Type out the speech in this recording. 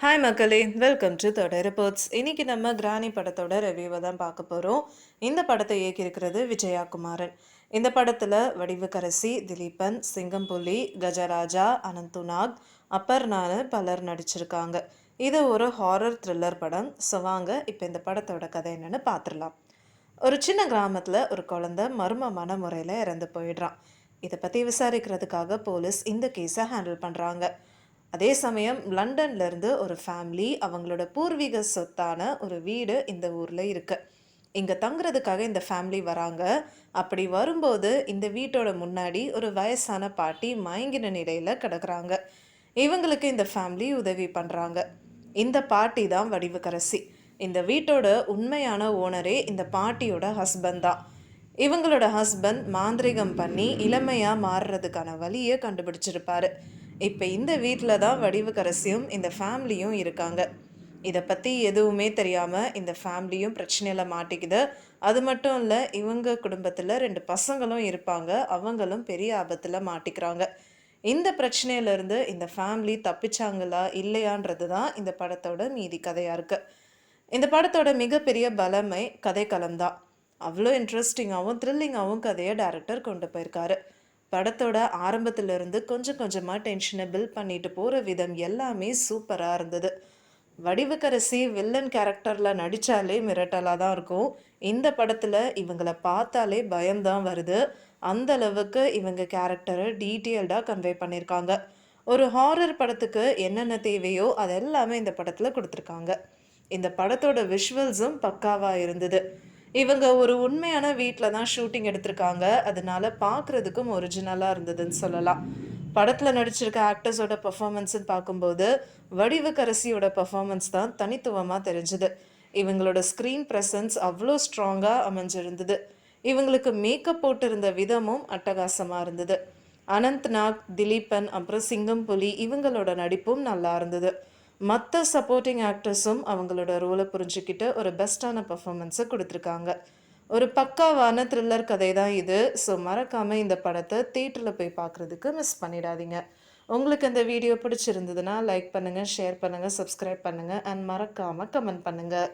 Hi மக்களே welcome to தொடர் reports இன்னைக்கு நம்ம கிராணி படத்தோட ரிவ்யூவை தான் பார்க்க போகிறோம் இந்த படத்தை இயக்கியிருக்கிறது விஜயா குமாரன் இந்த படத்தில் வடிவுக்கரசி திலீபன் சிங்கம்புலி கஜராஜா அனந்துநாக் அப்பர்னான்னு பலர் நடிச்சிருக்காங்க. இது ஒரு ஹாரர் த்ரில்லர் படம். ஸோ வாங்க இப்போ இந்த படத்தோட கதை என்னென்னு பார்த்துடலாம் ஒரு சின்ன கிராமத்தில் ஒரு குழந்தை மர்மமான முறையில் இறந்து போயிடுறான். இதை பற்றி விசாரிக்கிறதுக்காக போலீஸ் இந்த கேஸை ஹேண்டில் பண்ணுறாங்க அதே சமயம் லண்டன்ல இருந்து ஒரு ஃபேமிலி அவங்களோட பூர்வீக சொத்தான ஒரு வீடு இந்த ஊரில் இருக்கு. இங்கே தங்குறதுக்காக இந்த ஃபேமிலி வராங்க. அப்படி வரும்போது இந்த வீட்டோட முன்னாடி ஒரு வயசான பாட்டி மயங்கின நிலையில் கிடக்குறாங்க. இவங்களுக்கு இந்த ஃபேமிலி உதவி பண்ணுறாங்க இந்த பாட்டி தான் வடிவுக்கரசி. இந்த வீட்டோட உண்மையான ஓனரே இந்த பாட்டியோட ஹஸ்பண்ட் தான். இவங்களோட ஹஸ்பண்ட் மாந்திரிகம் பண்ணி இளமையாக மாறுறதுக்கான வழியை கண்டுபிடிச்சிருப்பாரு. இப்போ இந்த வீட்டில் தான் வடிவுக்கரசியும் இந்த ஃபேமிலியும் இருக்காங்க. இதை பற்றி எதுவுமே தெரியாமல் இந்த ஃபேமிலியும் பிரச்சனையில் மாட்டிக்குது. அது மட்டும் இல்லை இவங்க குடும்பத்தில் ரெண்டு பசங்களும் இருப்பாங்க. அவங்களும் பெரிய ஆபத்தில் மாட்டிக்கிறாங்க. இந்த பிரச்சனையிலேருந்து இந்த ஃபேமிலி தப்பிச்சாங்களா இல்லையான்றது தான் இந்த படத்தோட மீதி கதையாக இருக்குது இந்த படத்தோட மிகப்பெரிய பலமை கதைக்களம் தான். அவ்வளோ இன்ட்ரெஸ்டிங்காகவும் த்ரில்லிங்காகவும் கதையை டேரக்டர் கொண்டு போயிருக்காரு. படத்தோட ஆரம்பத்திலிருந்து கொஞ்சம் கொஞ்சமாக டென்ஷனை பில்ட் பண்ணிட்டு போகிற விதம் எல்லாமே சூப்பராக இருந்தது. வடிவுக்கரசி வில்லன் கேரக்டரில் நடித்தாலே மிரட்டலாக தான் இருக்கும். இந்த படத்தில் இவங்களை பார்த்தாலே பயம்தான் வருது. அந்த அளவுக்கு இவங்க கேரக்டரை டீட்டெயில்டாக கன்வே பண்ணியிருக்காங்க ஒரு ஹாரர் படத்துக்கு என்னென்ன தேவையோ அது எல்லாமே இந்த படத்தில் கொடுத்துருக்காங்க. இந்த படத்தோட விஷுவல்ஸும் பக்காவாக இருந்தது. இவங்க ஒரு உண்மையான வீட்டில் தான் ஷூட்டிங் எடுத்திருக்காங்க. அதனால பார்க்குறதுக்கும் ஒரிஜினலாக இருந்ததுன்னு சொல்லலாம். படத்தில் நடிச்சிருக்க ஆக்டர்ஸோட பர்ஃபார்மன்ஸுன்னு பார்க்கும்போது வடிவக்கரசியோட பர்ஃபாமன்ஸ் தான் தனித்துவமாக தெரிஞ்சுது. இவங்களோட ஸ்க்ரீன் ப்ரெசன்ஸ் அவ்வளோ ஸ்ட்ராங்காக அமைஞ்சிருந்தது. இவங்களுக்கு மேக்கப் போட்டிருந்த விதமும் அட்டகாசமாக இருந்தது. அனந்த்நாக் திலீபன் அப்புறம் சிங்கம் புலி இவங்களோட நடிப்பும் நல்லா இருந்தது. மற்ற சப்போர்ட்டிங் ஆக்டர்ஸும் அவங்களோட ரோலை புரிஞ்சுக்கிட்டு ஒரு பெஸ்ட்டான பர்ஃபாமன்ஸை கொடுத்துருக்காங்க. ஒரு பக்காவான த்ரில்லர் கதை தான் இது. ஸோ மறக்காமல் இந்த படத்தை தேட்டரில் போய் பார்க்குறதுக்கு மிஸ் பண்ணிடாதீங்க. உங்களுக்கு இந்த வீடியோ பிடிச்சிருந்ததுன்னா லைக் பண்ணுங்கள் ஷேர் பண்ணுங்கள் சப்ஸ்கிரைப் பண்ணுங்கள் அண்ட் மறக்காமல் கமெண்ட் பண்ணுங்கள்